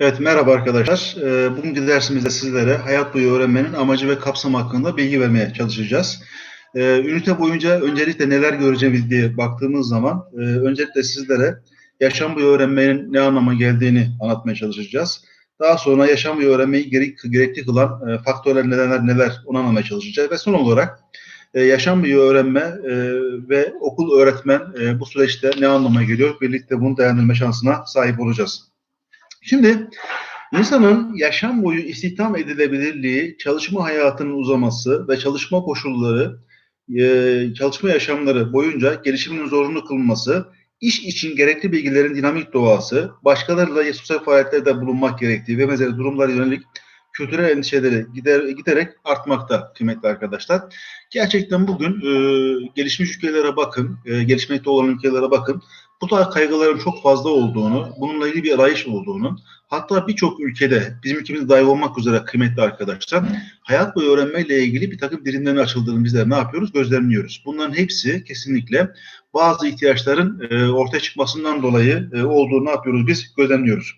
Evet, merhaba arkadaşlar. Ee, Bugünkü dersimizde sizlere hayat boyu öğrenmenin amacı ve kapsamı hakkında bilgi vermeye çalışacağız. Ee, Ünite boyunca öncelikle neler göreceğiz diye baktığımız zaman e, öncelikle sizlere yaşam boyu öğrenmenin ne anlama geldiğini anlatmaya çalışacağız. Daha sonra yaşam boyu öğrenmeyi gerek, gerekli kılan e, faktörler neler neler onu anlamaya çalışacağız. Ve son olarak e, yaşam boyu öğrenme ve okul öğretmen bu süreçte ne anlama geliyor birlikte bunu değerlendirme şansına sahip olacağız. Şimdi insanın yaşam boyu istihdam edilebilirliği, çalışma hayatının uzaması ve çalışma koşulları, e, çalışma yaşamları boyunca gelişiminin zorunlu kılınması, iş için gerekli bilgilerin dinamik doğası, başkalarıyla sosyal faaliyetlerde bulunmak gerektiği ve benzeri durumlara yönelik kültürel endişeleri gider, giderek artmakta kıymetli arkadaşlar. Gerçekten bugün e, gelişmiş ülkelere bakın, e, gelişmekte olan ülkelere bakın. Bu tarz kaygıların çok fazla olduğunu, bununla ilgili bir arayış olduğunu, hatta birçok ülkede, bizim ülkemizde dahil olmak üzere kıymetli arkadaşlar, hayat boyu öğrenmeyle ilgili bir takım birimlerin açıldığını bizler ne yapıyoruz? Gözlemliyoruz. Bunların hepsi kesinlikle bazı ihtiyaçların e, ortaya çıkmasından dolayı e, olduğunu ne yapıyoruz? Biz gözlemliyoruz.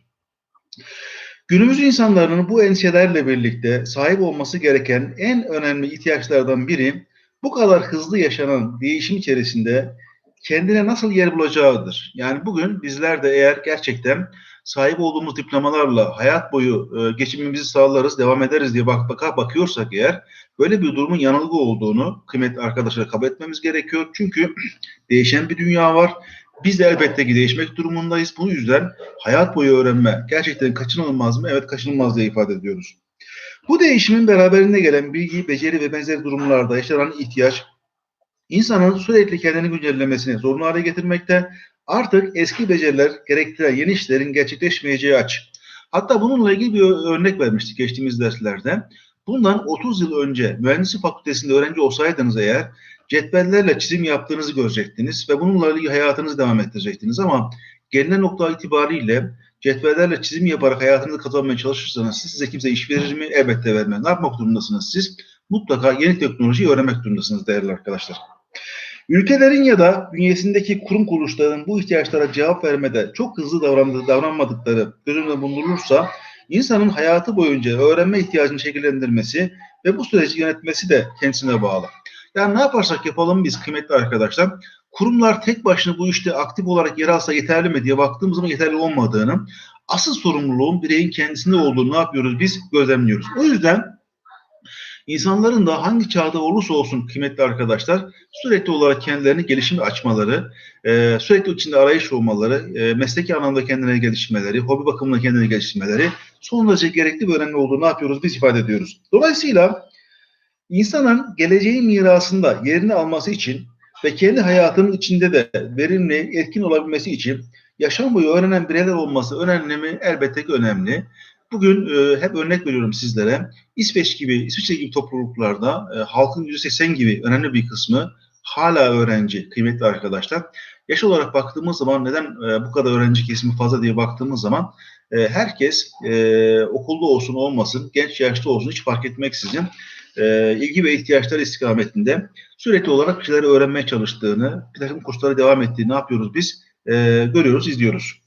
Günümüz insanların bu endişelerle birlikte sahip olması gereken en önemli ihtiyaçlardan biri bu kadar hızlı yaşanan değişim içerisinde kendine nasıl yer bulacağıdır. Yani bugün bizler de eğer gerçekten sahip olduğumuz diplomalarla hayat boyu e, geçimimizi sağlarız, devam ederiz diye bak baka bakıyorsak eğer böyle bir durumun yanılgı olduğunu kıymetli arkadaşlar kabul etmemiz gerekiyor. Çünkü değişen bir dünya var. Biz de elbette ki değişmek durumundayız. Bu yüzden hayat boyu öğrenme gerçekten kaçınılmaz mı? Evet kaçınılmaz diye ifade ediyoruz. Bu değişimin beraberinde gelen bilgi, beceri ve benzeri durumlarda yaşanan ihtiyaç insanın sürekli kendini güncellemesini zorunlu hale getirmekte. Artık eski beceriler gerektiren yeni işlerin gerçekleşmeyeceği açık. Hatta bununla ilgili bir örnek vermiştik geçtiğimiz derslerde. Bundan 30 yıl önce mühendislik fakültesinde öğrenci olsaydınız eğer cetvellerle çizim yaptığınızı görecektiniz ve bununla ilgili hayatınızı devam ettirecektiniz ama gelinen nokta itibariyle cetvellerle çizim yaparak hayatınızı kazanmaya çalışırsanız size kimse iş verir mi? Elbette vermez. Ne yapmak durumundasınız siz? Mutlaka yeni teknolojiyi öğrenmek durumundasınız değerli arkadaşlar. Ülkelerin ya da bünyesindeki kurum kuruluşların bu ihtiyaçlara cevap vermede çok hızlı davrandığı, davranmadıkları göz önünde bulunursa insanın hayatı boyunca öğrenme ihtiyacını şekillendirmesi ve bu süreci yönetmesi de kendisine bağlı. Yani ne yaparsak yapalım biz kıymetli arkadaşlar, kurumlar tek başına bu işte aktif olarak yer alsa yeterli mi diye baktığımız zaman yeterli olmadığını, asıl sorumluluğun bireyin kendisinde olduğunu ne yapıyoruz biz gözlemliyoruz. O yüzden İnsanların da hangi çağda olursa olsun kıymetli arkadaşlar sürekli olarak kendilerini gelişime açmaları, e, sürekli içinde arayış olmaları, e, mesleki anlamda kendine gelişmeleri, hobi bakımında kendini geliştirmeleri son derece gerekli ve önemli olduğunu ne yapıyoruz biz ifade ediyoruz. Dolayısıyla insanın geleceğin mirasında yerini alması için ve kendi hayatının içinde de verimli, etkin olabilmesi için yaşam boyu öğrenen bireyler olması önemli mi? Elbette ki önemli. Bugün e, hep örnek veriyorum sizlere. İsveç gibi, İsviçre gibi topluluklarda e, halkın %80 gibi önemli bir kısmı hala öğrenci kıymetli arkadaşlar. Yaş olarak baktığımız zaman neden e, bu kadar öğrenci kesimi fazla diye baktığımız zaman e, herkes e, okulda olsun olmasın, genç yaşta olsun hiç fark etmeksizin e, ilgi ve ihtiyaçlar istikametinde sürekli olarak şeyleri öğrenmeye çalıştığını, bir takım kurslara devam ettiğini ne yapıyoruz biz? E, görüyoruz, izliyoruz.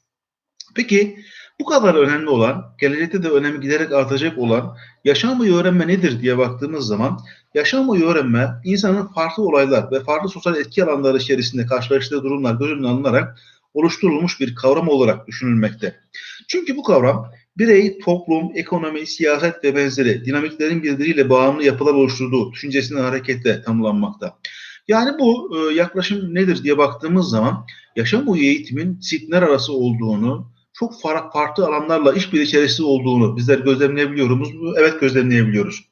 Peki bu kadar önemli olan, gelecekte de önemi giderek artacak olan yaşam boyu öğrenme nedir diye baktığımız zaman yaşam boyu öğrenme insanın farklı olaylar ve farklı sosyal etki alanları içerisinde karşılaştığı durumlar göz önüne alınarak oluşturulmuş bir kavram olarak düşünülmekte. Çünkü bu kavram birey, toplum, ekonomi, siyaset ve benzeri dinamiklerin birbiriyle bağımlı yapılar oluşturduğu düşüncesine hareketle tanımlanmakta. Yani bu e, yaklaşım nedir diye baktığımız zaman yaşam boyu eğitimin disiplinler arası olduğunu, çok farklı alanlarla işbirliği içerisinde olduğunu bizler gözlemleyebiliyoruz. Evet gözlemleyebiliyoruz.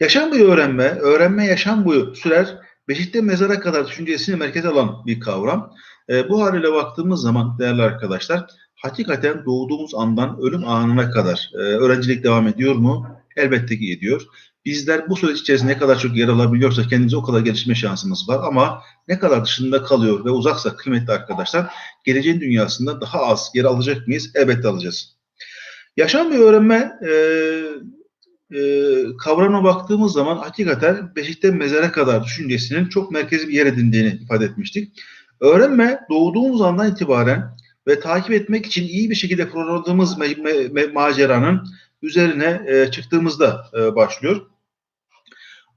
Yaşam boyu öğrenme, öğrenme yaşam boyu sürer. Beşikte mezara kadar düşüncesini merkeze alan bir kavram. E, bu haliyle baktığımız zaman değerli arkadaşlar, hakikaten doğduğumuz andan ölüm anına kadar e, öğrencilik devam ediyor mu? Elbette ki ediyor. Bizler bu süreç içerisinde ne kadar çok yer alabiliyorsak kendimize o kadar gelişme şansımız var ama ne kadar dışında kalıyor ve uzaksa kıymetli arkadaşlar geleceğin dünyasında daha az yer alacak mıyız? Elbette alacağız. Yaşam ve öğrenme e, e, kavramına baktığımız zaman hakikaten beşikten mezara kadar düşüncesinin çok merkezi bir yer edindiğini ifade etmiştik. Öğrenme doğduğumuz andan itibaren ve takip etmek için iyi bir şekilde programladığımız me- me- maceranın üzerine e, çıktığımızda e, başlıyor.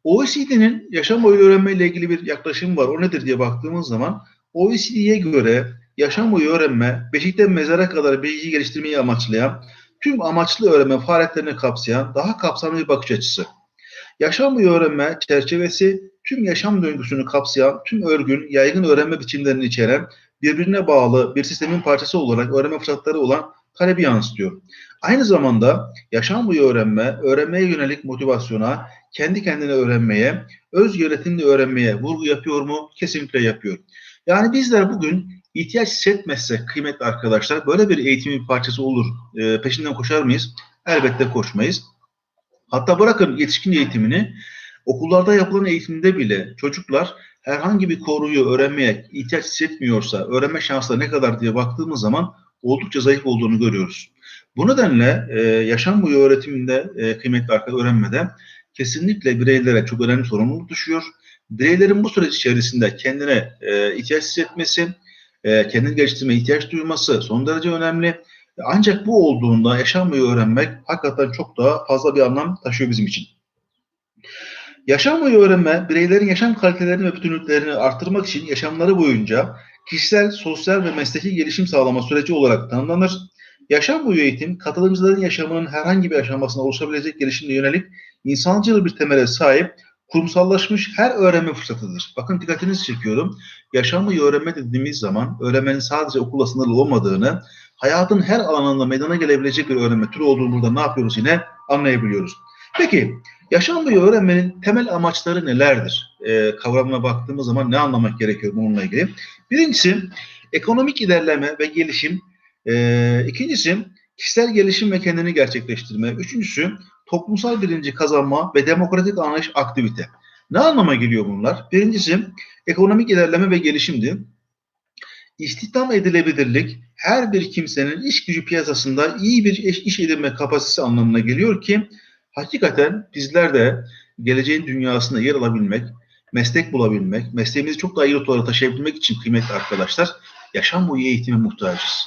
OECD'nin yaşam boyu öğrenme ile ilgili bir yaklaşım var. O nedir diye baktığımız zaman OECD'ye göre yaşam boyu öğrenme, beşikten mezara kadar bilgi geliştirmeyi amaçlayan, tüm amaçlı öğrenme faaliyetlerini kapsayan daha kapsamlı bir bakış açısı. Yaşam boyu öğrenme çerçevesi tüm yaşam döngüsünü kapsayan, tüm örgün, yaygın öğrenme biçimlerini içeren, birbirine bağlı bir sistemin parçası olarak öğrenme fırsatları olan talebi yansıtıyor. Aynı zamanda yaşam boyu öğrenme, öğrenmeye yönelik motivasyona, kendi kendine öğrenmeye, öz yönetimli öğrenmeye vurgu yapıyor mu? Kesinlikle yapıyor. Yani bizler bugün ihtiyaç hissetmezsek kıymetli arkadaşlar böyle bir eğitimin bir parçası olur. E, peşinden koşar mıyız? Elbette koşmayız. Hatta bırakın yetişkin eğitimini okullarda yapılan eğitimde bile çocuklar herhangi bir konuyu öğrenmeye ihtiyaç hissetmiyorsa öğrenme şansları ne kadar diye baktığımız zaman oldukça zayıf olduğunu görüyoruz. Bu nedenle e, yaşam boyu öğretiminde e, kıymetli arkadaşlar öğrenmede kesinlikle bireylere çok önemli sorumluluk düşüyor. Bireylerin bu süreç içerisinde kendine e, ihtiyaç hissetmesi, e, kendini geliştirmeye ihtiyaç duyması son derece önemli. Ancak bu olduğunda yaşam boyu öğrenmek hakikaten çok daha fazla bir anlam taşıyor bizim için. Yaşam boyu öğrenme, bireylerin yaşam kalitelerini ve bütünlüklerini artırmak için yaşamları boyunca kişisel, sosyal ve mesleki gelişim sağlama süreci olarak tanımlanır. Yaşam boyu eğitim, katılımcıların yaşamının herhangi bir aşamasına oluşabilecek gelişimle yönelik insancıl bir temele sahip, kurumsallaşmış her öğrenme fırsatıdır. Bakın dikkatinizi çekiyorum. Yaşam boyu öğrenme dediğimiz zaman öğrenmenin sadece okulla sınırlı olmadığını, hayatın her alanında meydana gelebilecek bir öğrenme türü olduğunu burada ne yapıyoruz yine anlayabiliyoruz. Peki yaşam öğrenmenin temel amaçları nelerdir? Ee, kavramına baktığımız zaman ne anlamak gerekiyor bununla ilgili? Birincisi ekonomik ilerleme ve gelişim. Ee, ikincisi kişisel gelişim ve kendini gerçekleştirme. Üçüncüsü toplumsal bilinci kazanma ve demokratik anlayış aktivite. Ne anlama geliyor bunlar? Birincisi ekonomik ilerleme ve gelişimdi. İstihdam edilebilirlik her bir kimsenin iş gücü piyasasında iyi bir iş edinme kapasitesi anlamına geliyor ki hakikaten bizler de geleceğin dünyasında yer alabilmek, meslek bulabilmek, mesleğimizi çok daha iyi noktalara taşıyabilmek için kıymetli arkadaşlar yaşam boyu eğitime muhtacız.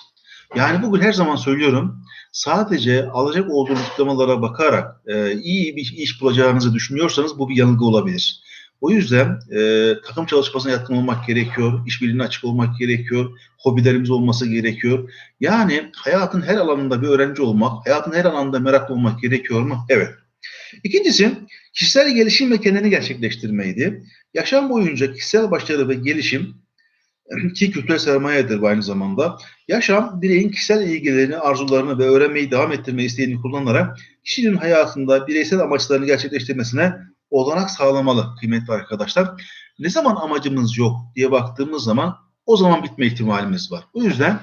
Yani bugün her zaman söylüyorum sadece alacak olduğunuz diplomalara bakarak e, iyi bir iş bulacağınızı düşünüyorsanız bu bir yanılgı olabilir. O yüzden e, takım çalışmasına yatkın olmak gerekiyor, işbirliğine açık olmak gerekiyor, hobilerimiz olması gerekiyor. Yani hayatın her alanında bir öğrenci olmak, hayatın her alanında meraklı olmak gerekiyor mu? Evet. İkincisi kişisel gelişim ve kendini gerçekleştirmeydi. Yaşam boyunca kişisel başarı ve gelişim ki kültürel sermayedir bu aynı zamanda. Yaşam bireyin kişisel ilgilerini, arzularını ve öğrenmeyi devam ettirme isteğini kullanarak kişinin hayatında bireysel amaçlarını gerçekleştirmesine olanak sağlamalı kıymetli arkadaşlar. Ne zaman amacımız yok diye baktığımız zaman o zaman bitme ihtimalimiz var. O yüzden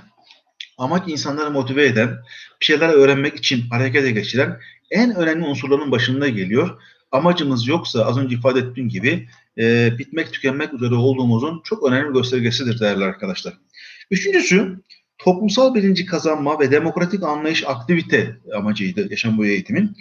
amaç insanları motive eden, bir şeyler öğrenmek için harekete geçiren en önemli unsurların başında geliyor. Amacımız yoksa az önce ifade ettiğim gibi e, bitmek tükenmek üzere olduğumuzun çok önemli göstergesidir değerli arkadaşlar. Üçüncüsü toplumsal bilinci kazanma ve demokratik anlayış aktivite amacıydı yaşam boyu eğitimin.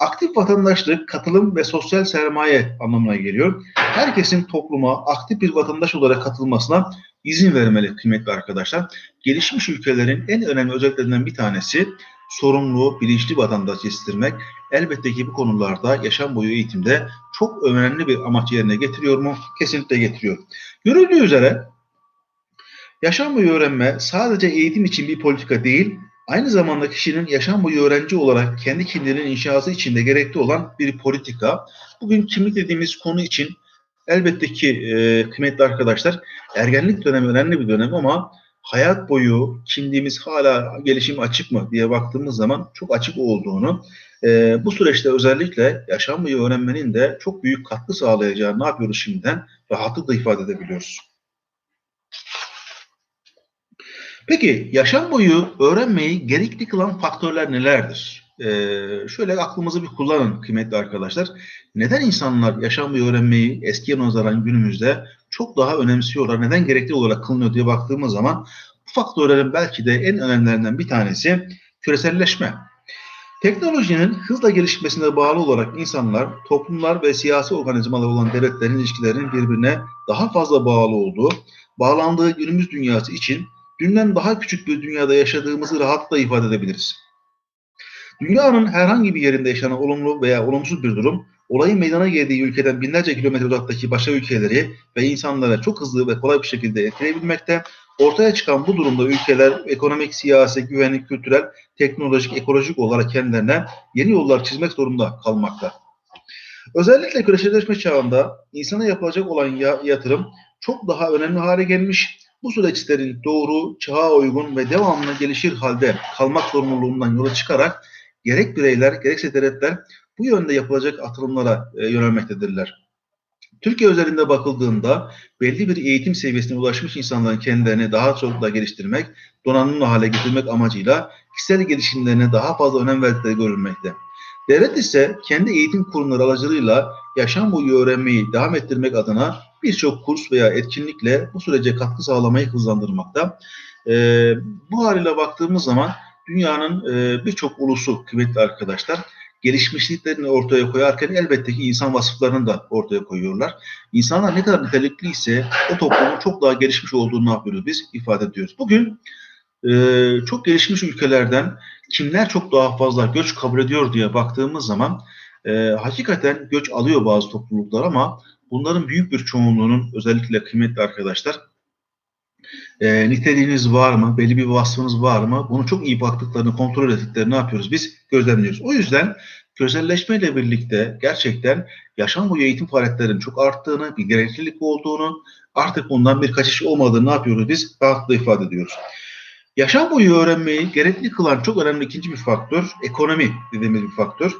Aktif vatandaşlık, katılım ve sosyal sermaye anlamına geliyor. Herkesin topluma aktif bir vatandaş olarak katılmasına izin vermeli kıymetli arkadaşlar. Gelişmiş ülkelerin en önemli özelliklerinden bir tanesi sorumlu, bilinçli vatandaş yetiştirmek. Elbette ki bu konularda yaşam boyu eğitimde çok önemli bir amaç yerine getiriyor mu? Kesinlikle getiriyor. Görüldüğü üzere yaşam boyu öğrenme sadece eğitim için bir politika değil, aynı zamanda kişinin yaşam boyu öğrenci olarak kendi kimliğinin inşası içinde gerekli olan bir politika. Bugün kimlik dediğimiz konu için elbette ki e, kıymetli arkadaşlar ergenlik dönemi önemli bir dönem ama hayat boyu kimliğimiz hala gelişim açık mı diye baktığımız zaman çok açık olduğunu, e, bu süreçte özellikle yaşam boyu öğrenmenin de çok büyük katkı sağlayacağını ne yapıyoruz şimdiden rahatlıkla ifade edebiliyoruz. Peki yaşam boyu öğrenmeyi gerekli kılan faktörler nelerdir? Ee, şöyle aklımızı bir kullanın kıymetli arkadaşlar. Neden insanlar yaşam boyu öğrenmeyi eskiye nazaran günümüzde çok daha önemsiyorlar? Neden gerekli olarak kılınıyor diye baktığımız zaman bu faktörlerin belki de en önemlilerinden bir tanesi küreselleşme. Teknolojinin hızla gelişmesine bağlı olarak insanlar, toplumlar ve siyasi organizmalar olan devletlerin ilişkilerinin birbirine daha fazla bağlı olduğu, bağlandığı günümüz dünyası için dünden daha küçük bir dünyada yaşadığımızı rahatlıkla ifade edebiliriz. Dünyanın herhangi bir yerinde yaşanan olumlu veya olumsuz bir durum, olayın meydana geldiği ülkeden binlerce kilometre uzaktaki başka ülkeleri ve insanlara çok hızlı ve kolay bir şekilde etkileyebilmekte. Ortaya çıkan bu durumda ülkeler ekonomik, siyasi, güvenlik, kültürel, teknolojik, ekolojik olarak kendilerine yeni yollar çizmek zorunda kalmakta. Özellikle küreselleşme çağında insana yapılacak olan ya- yatırım çok daha önemli hale gelmiş. Bu süreçlerin doğru, çağa uygun ve devamlı gelişir halde kalmak zorunluluğundan yola çıkarak gerek bireyler gerekse devletler bu yönde yapılacak atılımlara e, yönelmektedirler. Türkiye özelinde bakıldığında belli bir eğitim seviyesine ulaşmış insanların kendilerini daha çok da geliştirmek, donanımlı hale getirmek amacıyla kişisel gelişimlerine daha fazla önem verdikleri görülmekte. Devlet ise kendi eğitim kurumları aracılığıyla yaşam boyu öğrenmeyi devam ettirmek adına birçok kurs veya etkinlikle bu sürece katkı sağlamayı hızlandırmakta. Ee, bu haliyle baktığımız zaman dünyanın e, birçok ulusu kıymetli arkadaşlar gelişmişliklerini ortaya koyarken elbette ki insan vasıflarını da ortaya koyuyorlar. İnsanlar ne kadar nitelikliyse o toplumun çok daha gelişmiş olduğunu ne yapıyoruz biz ifade ediyoruz. Bugün e, çok gelişmiş ülkelerden kimler çok daha fazla göç kabul ediyor diye baktığımız zaman e, hakikaten göç alıyor bazı topluluklar ama bunların büyük bir çoğunluğunun özellikle kıymetli arkadaşlar e, niteliğiniz var mı, belli bir vasfınız var mı? Bunu çok iyi baktıklarını, kontrol ettiklerini ne yapıyoruz? Biz gözlemliyoruz. O yüzden küreselleşmeyle birlikte gerçekten yaşam boyu eğitim faaliyetlerinin çok arttığını, bir gereklilik olduğunu, artık bundan bir kaçış olmadığını ne yapıyoruz? Biz rahatlıkla ifade ediyoruz. Yaşam boyu öğrenmeyi gerekli kılan çok önemli ikinci bir faktör, ekonomi dediğimiz bir faktör.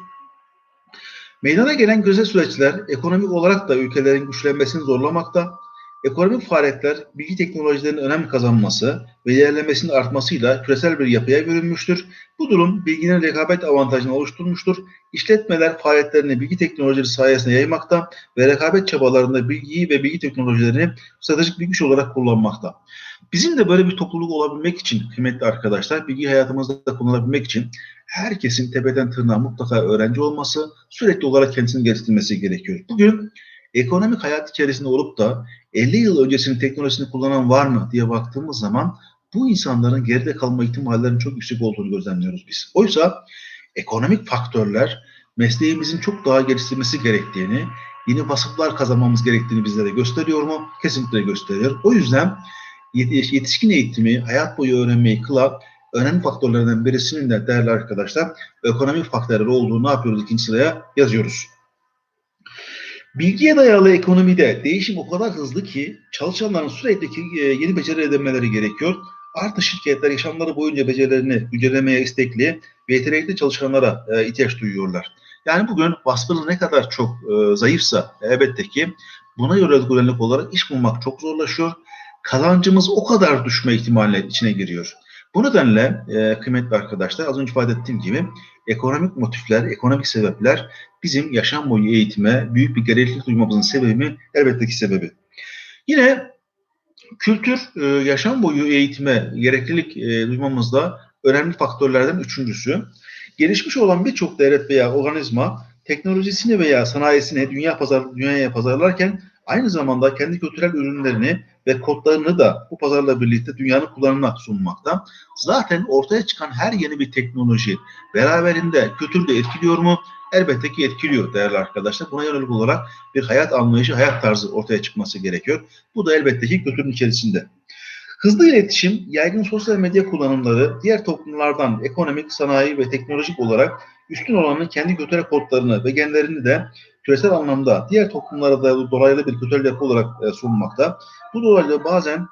Meydana gelen güzel süreçler ekonomik olarak da ülkelerin güçlenmesini zorlamakta. Ekonomik faaliyetler bilgi teknolojilerinin önem kazanması ve ilerlemesinin artmasıyla küresel bir yapıya bürünmüştür. Bu durum bilginin rekabet avantajını oluşturmuştur. İşletmeler faaliyetlerini bilgi teknolojileri sayesinde yaymakta ve rekabet çabalarında bilgiyi ve bilgi teknolojilerini stratejik bir güç olarak kullanmakta. Bizim de böyle bir topluluk olabilmek için kıymetli arkadaşlar, bilgi hayatımızda kullanabilmek için herkesin tepeden tırnağa mutlaka öğrenci olması, sürekli olarak kendisini geliştirmesi gerekiyor. Bugün ekonomik hayat içerisinde olup da 50 yıl öncesinin teknolojisini kullanan var mı diye baktığımız zaman bu insanların geride kalma ihtimallerinin çok yüksek olduğunu gözlemliyoruz biz. Oysa ekonomik faktörler mesleğimizin çok daha geliştirmesi gerektiğini, yeni vasıflar kazanmamız gerektiğini bizlere gösteriyor mu? Kesinlikle gösteriyor. O yüzden yetişkin eğitimi, hayat boyu öğrenmeyi kılan önemli faktörlerden birisinin de değerli arkadaşlar ekonomik faktörler olduğunu ne yapıyoruz ikinci sıraya yazıyoruz. Bilgiye dayalı ekonomide değişim o kadar hızlı ki çalışanların sürekli e, yeni beceri edinmeleri gerekiyor. Artı şirketler yaşamları boyunca becerilerini güncellemeye istekli ve yetenekli çalışanlara e, ihtiyaç duyuyorlar. Yani bugün vasfınız ne kadar çok e, zayıfsa elbette ki buna göre güvenlik olarak iş bulmak çok zorlaşıyor. Kazancımız o kadar düşme ihtimaline içine giriyor. Bu nedenle kıymetli arkadaşlar az önce ifade ettiğim gibi ekonomik motifler, ekonomik sebepler bizim yaşam boyu eğitime büyük bir gereklilik duymamızın sebebi elbette ki sebebi. Yine kültür e, yaşam boyu eğitime gereklilik e, duymamızda önemli faktörlerden üçüncüsü. Gelişmiş olan birçok devlet veya organizma teknolojisini veya sanayisini dünya pazar dünyaya pazarlarken aynı zamanda kendi kültürel ürünlerini ve kodlarını da bu pazarla birlikte dünyanın kullanımına sunmakta. Zaten ortaya çıkan her yeni bir teknoloji beraberinde kültürü de etkiliyor mu? Elbette ki etkiliyor değerli arkadaşlar. Buna yönelik olarak bir hayat anlayışı, hayat tarzı ortaya çıkması gerekiyor. Bu da elbette ki kültürün içerisinde. Hızlı iletişim, yaygın sosyal medya kullanımları diğer toplumlardan ekonomik, sanayi ve teknolojik olarak üstün olanın kendi kültürel kodlarını ve genlerini de küresel anlamda diğer toplumlara da dolaylı bir kültürel yapı olarak e, sunmakta. Bu dolaylı bazen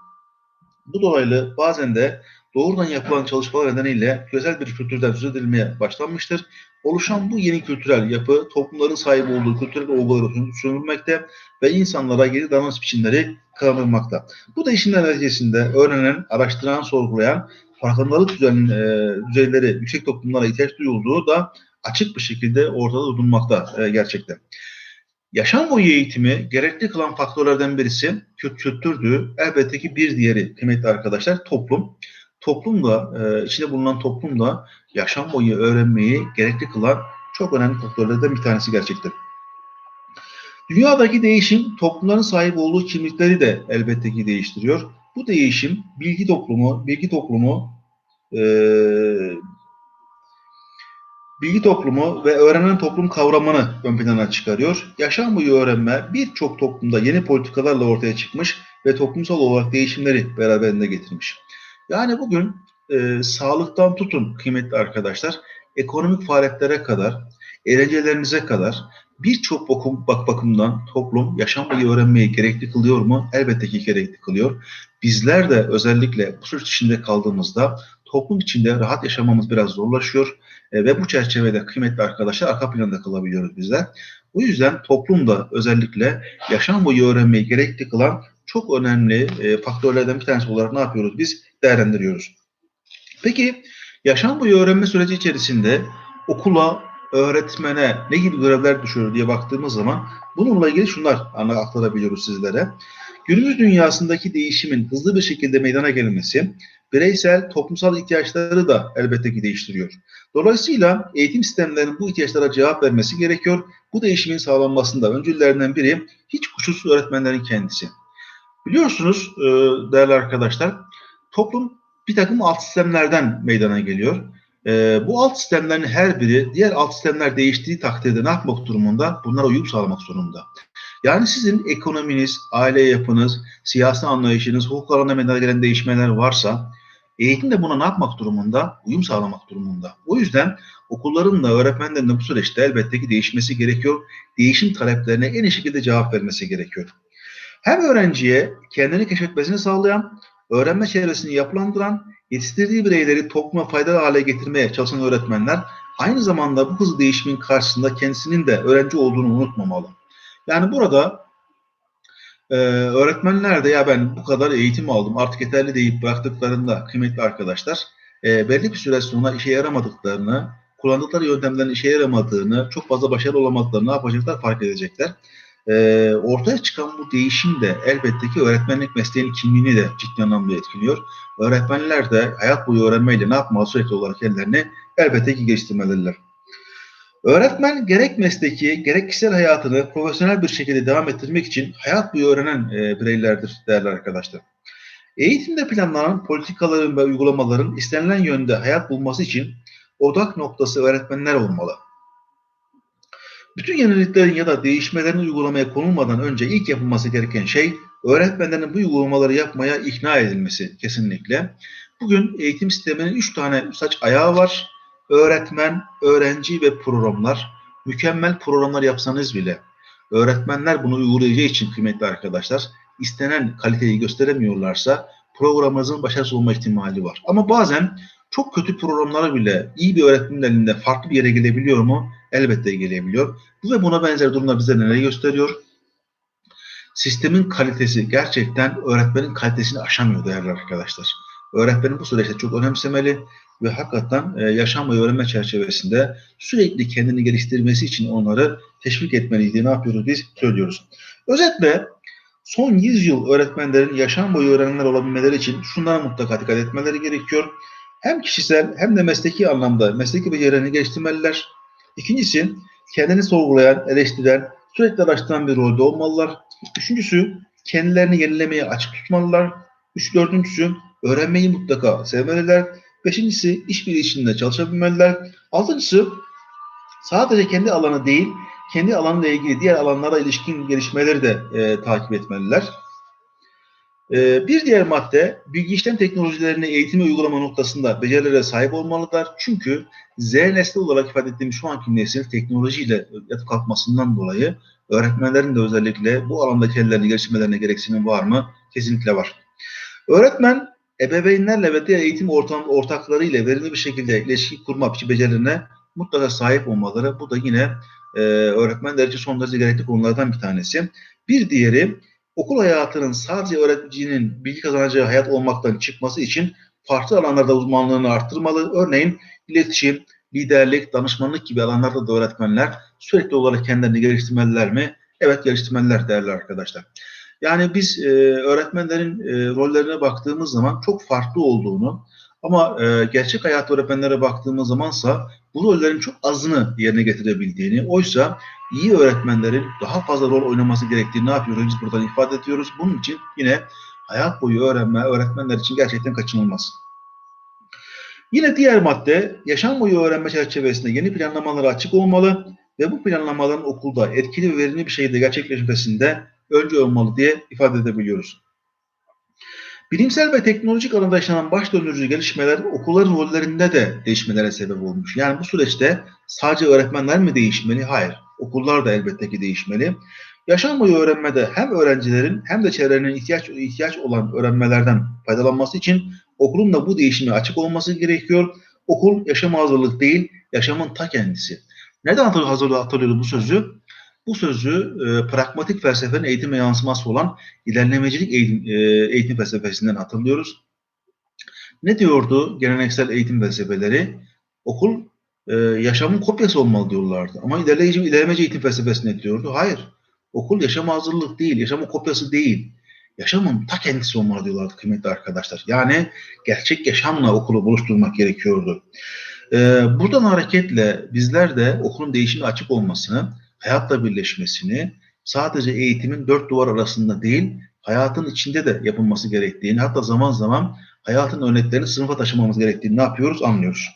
bu dolaylı bazen de doğrudan yapılan çalışmalar nedeniyle küresel bir kültürden söz edilmeye başlanmıştır. Oluşan bu yeni kültürel yapı toplumların sahip olduğu kültürel olguları sunulmakta ve insanlara yeni davranış biçimleri kazanılmakta. Bu değişimler neticesinde öğrenen, araştıran, sorgulayan farkındalık düzen, e, düzeyleri yüksek toplumlara ihtiyaç duyulduğu da açık bir şekilde ortada durmakta e, gerçekten. Yaşam boyu eğitimi gerekli kılan faktörlerden birisi kültürdü. Elbette ki bir diğeri kıymetli arkadaşlar toplum. Toplum da, e, içinde bulunan toplum da yaşam boyu öğrenmeyi gerekli kılan çok önemli faktörlerden bir tanesi gerçekten. Dünyadaki değişim toplumların sahip olduğu kimlikleri de elbette ki değiştiriyor. bu değişim bilgi toplumu, bilgi toplumu, e, bilgi toplumu ve öğrenen toplum kavramını ön plana çıkarıyor. Yaşam boyu öğrenme birçok toplumda yeni politikalarla ortaya çıkmış ve toplumsal olarak değişimleri beraberinde getirmiş. Yani bugün e, sağlıktan tutun kıymetli arkadaşlar, ekonomik faaliyetlere kadar, eğlencelerinize kadar birçok bakım, bak bakımdan toplum yaşam boyu öğrenmeyi gerekli kılıyor mu? Elbette ki gerekli kılıyor. Bizler de özellikle bu süreç içinde kaldığımızda toplum içinde rahat yaşamamız biraz zorlaşıyor e, ve bu çerçevede kıymetli arkadaşlar arka planda kalabiliyoruz bizler. Bu yüzden toplumda özellikle yaşam boyu öğrenmeyi gerekli kılan çok önemli e, faktörlerden bir tanesi olarak ne yapıyoruz biz? Değerlendiriyoruz. Peki yaşam boyu öğrenme süreci içerisinde okula, öğretmene ne gibi görevler düşüyor diye baktığımız zaman bununla ilgili şunlar aktarabiliyoruz sizlere. Günümüz dünyasındaki değişimin hızlı bir şekilde meydana gelmesi bireysel toplumsal ihtiyaçları da elbette ki değiştiriyor. Dolayısıyla eğitim sistemlerinin bu ihtiyaçlara cevap vermesi gerekiyor. Bu değişimin sağlanmasında öncüllerinden biri hiç kuşkusuz öğretmenlerin kendisi. Biliyorsunuz e, değerli arkadaşlar toplum bir takım alt sistemlerden meydana geliyor. E, bu alt sistemlerin her biri diğer alt sistemler değiştiği takdirde ne yapmak durumunda? Bunlara uyum sağlamak zorunda. Yani sizin ekonominiz, aile yapınız, siyasi anlayışınız, hukuk alanında meydana gelen değişmeler varsa eğitim de buna ne yapmak durumunda? Uyum sağlamak durumunda. O yüzden okulların da öğretmenlerin de bu süreçte elbette ki değişmesi gerekiyor. Değişim taleplerine en iyi şekilde cevap vermesi gerekiyor. Hem öğrenciye kendini keşfetmesini sağlayan, öğrenme çevresini yapılandıran, yetiştirdiği bireyleri topluma faydalı hale getirmeye çalışan öğretmenler aynı zamanda bu hızlı değişimin karşısında kendisinin de öğrenci olduğunu unutmamalı. Yani burada e, öğretmenler de ya ben bu kadar eğitim aldım artık yeterli deyip bıraktıklarında kıymetli arkadaşlar e, belli bir süre sonra işe yaramadıklarını, kullandıkları yöntemlerin işe yaramadığını, çok fazla başarılı olamadıklarını ne yapacaklar fark edecekler. E, ortaya çıkan bu değişim de elbette ki öğretmenlik mesleğinin kimliğini de ciddi anlamda etkiliyor. Öğretmenler de hayat boyu öğrenmeyle ne yapmalı sürekli olarak kendilerini elbette ki geliştirmeliler. Öğretmen gerek mesleki gerek kişisel hayatını profesyonel bir şekilde devam ettirmek için hayat boyu öğrenen e, bireylerdir değerli arkadaşlar. Eğitimde planlanan politikaların ve uygulamaların istenilen yönde hayat bulması için odak noktası öğretmenler olmalı. Bütün yeniliklerin ya da değişmelerin uygulamaya konulmadan önce ilk yapılması gereken şey öğretmenlerin bu uygulamaları yapmaya ikna edilmesi kesinlikle. Bugün eğitim sisteminin üç tane saç ayağı var öğretmen, öğrenci ve programlar mükemmel programlar yapsanız bile öğretmenler bunu uygulayacağı için kıymetli arkadaşlar istenen kaliteyi gösteremiyorlarsa programınızın başarısız olma ihtimali var. Ama bazen çok kötü programları bile iyi bir öğretmenin elinde farklı bir yere gelebiliyor mu? Elbette gelebiliyor. Bu ve buna benzer durumlar bize neler gösteriyor? Sistemin kalitesi gerçekten öğretmenin kalitesini aşamıyor değerli arkadaşlar. Öğretmenin bu süreçte çok önemsemeli ve hakikaten e, yaşam ve öğrenme çerçevesinde sürekli kendini geliştirmesi için onları teşvik etmeliyiz diye ne yapıyoruz biz söylüyoruz. Özetle son 100 yıl öğretmenlerin yaşam boyu öğrenimler olabilmeleri için şunlara mutlaka dikkat etmeleri gerekiyor. Hem kişisel hem de mesleki anlamda mesleki becerilerini geliştirmeliler. İkincisi kendini sorgulayan, eleştiren, sürekli araştıran bir rolde olmalılar. Üçüncüsü kendilerini yenilemeye açık tutmalılar. Üç, dördüncüsü öğrenmeyi mutlaka sevmeliler. Beşincisi işbirliği içinde çalışabilmeliler. Altıncısı sadece kendi alanı değil, kendi alanıyla ilgili diğer alanlara ilişkin gelişmeleri de e, takip etmeliler. E, bir diğer madde bilgi işlem teknolojilerini eğitim ve uygulama noktasında becerilere sahip olmalılar. Çünkü Z nesli olarak ifade ettiğim şu anki nesil teknolojiyle yatıp kalkmasından dolayı öğretmenlerin de özellikle bu alanda kendilerini geliştirmelerine gereksinim var mı? Kesinlikle var. Öğretmen ebeveynlerle ve diğer eğitim ortam, ortaklarıyla verimli bir şekilde ilişki kurma becerilerine mutlaka sahip olmaları. Bu da yine e, öğretmenler için son derece gerekli konulardan bir tanesi. Bir diğeri okul hayatının sadece öğreticinin bilgi kazanacağı hayat olmaktan çıkması için farklı alanlarda uzmanlığını arttırmalı. Örneğin iletişim, liderlik, danışmanlık gibi alanlarda da öğretmenler sürekli olarak kendilerini geliştirmeliler mi? Evet geliştirmeliler değerli arkadaşlar. Yani biz e, öğretmenlerin e, rollerine baktığımız zaman çok farklı olduğunu ama e, gerçek hayat öğretmenlere baktığımız zamansa bu rollerin çok azını yerine getirebildiğini, oysa iyi öğretmenlerin daha fazla rol oynaması gerektiğini ne yapıyoruz biz buradan ifade ediyoruz. Bunun için yine hayat boyu öğrenme öğretmenler için gerçekten kaçınılmaz. Yine diğer madde yaşam boyu öğrenme çerçevesinde yeni planlamalara açık olmalı ve bu planlamaların okulda etkili ve verimli bir şekilde gerçekleşmesinde önce olmalı diye ifade edebiliyoruz. Bilimsel ve teknolojik alanda yaşanan baş döndürücü gelişmeler okulların rollerinde de değişmelere sebep olmuş. Yani bu süreçte sadece öğretmenler mi değişmeli? Hayır. Okullar da elbette ki değişmeli. Yaşam boyu öğrenmede hem öğrencilerin hem de çevrenin ihtiyaç ihtiyaç olan öğrenmelerden faydalanması için okulun da bu değişime açık olması gerekiyor. Okul yaşam hazırlık değil, yaşamın ta kendisi. Neden hatırlıyoruz bu sözü? Bu sözü e, pragmatik felsefenin eğitime yansıması olan ilerlemecilik eğitim, e, eğitim felsefesinden hatırlıyoruz. Ne diyordu geleneksel eğitim felsefeleri? Okul e, yaşamın kopyası olmalı diyorlardı. Ama ilerleyici, ilerlemeci eğitim felsefesi ne diyordu? Hayır. Okul yaşama hazırlık değil, yaşamın kopyası değil. Yaşamın ta kendisi olmalı diyorlardı kıymetli arkadaşlar. Yani gerçek yaşamla okulu buluşturmak gerekiyordu. Ee, buradan hareketle bizler de okulun değişime açık olmasını, hayatla birleşmesini, sadece eğitimin dört duvar arasında değil, hayatın içinde de yapılması gerektiğini, hatta zaman zaman hayatın örneklerini sınıfa taşımamız gerektiğini ne yapıyoruz anlıyoruz.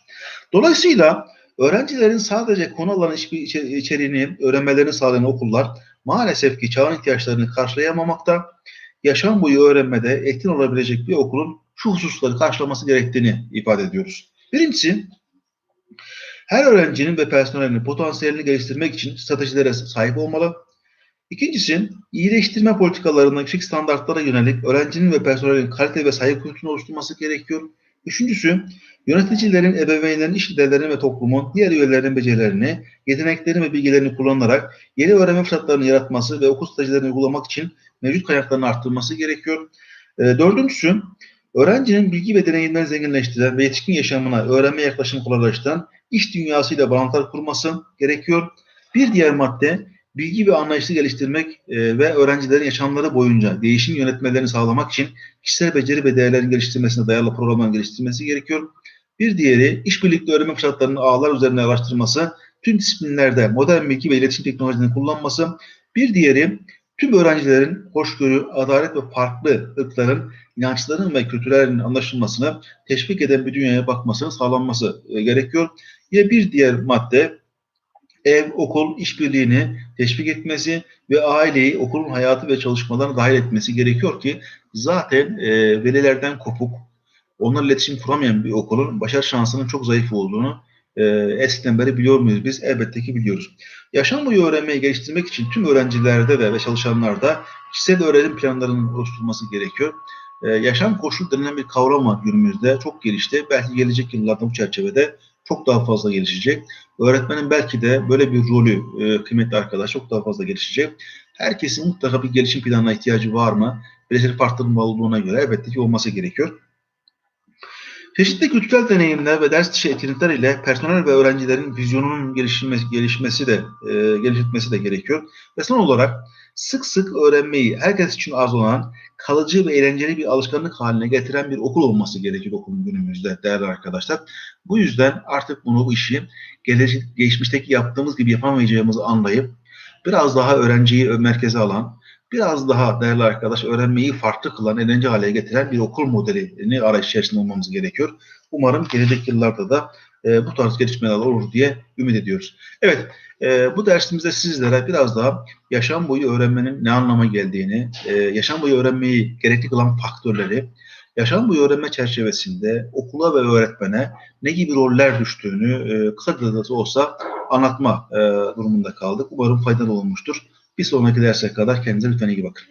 Dolayısıyla öğrencilerin sadece konu alan içeriğini öğrenmelerini sağlayan okullar maalesef ki çağın ihtiyaçlarını karşılayamamakta, yaşam boyu öğrenmede etkin olabilecek bir okulun şu hususları karşılaması gerektiğini ifade ediyoruz. Birincisi, her öğrencinin ve personelinin potansiyelini geliştirmek için stratejilere sahip olmalı. İkincisi, iyileştirme politikalarına yüksek standartlara yönelik öğrencinin ve personelin kalite ve saygı kültürünü oluşturması gerekiyor. Üçüncüsü, yöneticilerin, ebeveynlerin, iş liderlerinin ve toplumun diğer üyelerinin becerilerini, yeteneklerini ve bilgilerini kullanarak yeni öğrenme fırsatlarını yaratması ve okul stratejilerini uygulamak için mevcut kaynaklarını arttırması gerekiyor. E, dördüncüsü, öğrencinin bilgi ve deneyimlerini zenginleştiren ve yetişkin yaşamına öğrenme yaklaşımı kolaylaştıran iş dünyasıyla bağlantılar kurması gerekiyor. Bir diğer madde, bilgi ve anlayışı geliştirmek e, ve öğrencilerin yaşamları boyunca değişim yönetmelerini sağlamak için kişisel beceri ve değerlerin geliştirmesine dayalı programların geliştirilmesi gerekiyor. Bir diğeri işbirlikli öğrenme fırsatlarının ağlar üzerine araştırması, tüm disiplinlerde modern bilgi ve iletişim teknolojilerini kullanması. Bir diğeri tüm öğrencilerin hoşgörü, adalet ve farklı ırkların, inançların ve kültürlerin anlaşılmasını teşvik eden bir dünyaya bakmasını sağlanması e, gerekiyor. Yine bir diğer madde ev, okul işbirliğini teşvik etmesi ve aileyi okulun hayatı ve çalışmalarına dahil etmesi gerekiyor ki zaten e, velilerden kopuk, onlarla iletişim kuramayan bir okulun başarı şansının çok zayıf olduğunu e, eskiden beri biliyor muyuz? Biz elbette ki biliyoruz. Yaşam boyu öğrenmeyi geliştirmek için tüm öğrencilerde de ve çalışanlarda kişisel öğrenim planlarının oluşturulması gerekiyor. Ee, yaşam koşulu denilen bir kavram var günümüzde. Çok gelişti. Belki gelecek yıllarda bu çerçevede çok daha fazla gelişecek. Öğretmenin belki de böyle bir rolü e, kıymetli arkadaş çok daha fazla gelişecek. Herkesin mutlaka bir gelişim planına ihtiyacı var mı? Beceri farklılığı olduğuna göre elbette ki olması gerekiyor. Çeşitli kültürel deneyimler ve ders dışı etkinlikler ile personel ve öğrencilerin vizyonunun gelişmesi, gelişmesi de e, geliştirmesi de gerekiyor. Ve son olarak sık sık öğrenmeyi herkes için arzulanan, kalıcı ve eğlenceli bir alışkanlık haline getiren bir okul olması gerekiyor okulun günümüzde değerli arkadaşlar. Bu yüzden artık bunu bu işi gelecek, geçmişteki yaptığımız gibi yapamayacağımızı anlayıp biraz daha öğrenciyi merkeze alan, biraz daha değerli arkadaş öğrenmeyi farklı kılan, eğlence hale getiren bir okul modelini arayış içerisinde olmamız gerekiyor. Umarım gelecek yıllarda da e, bu tarz gelişmeler olur diye ümit ediyoruz. Evet, e, bu dersimizde sizlere biraz daha yaşam boyu öğrenmenin ne anlama geldiğini, e, yaşam boyu öğrenmeyi gerekli kılan faktörleri, yaşam boyu öğrenme çerçevesinde okula ve öğretmene ne gibi roller düştüğünü e, kısa da olsa anlatma e, durumunda kaldık. Umarım faydalı olmuştur. Bir sonraki derse kadar kendinize lütfen iyi bakın.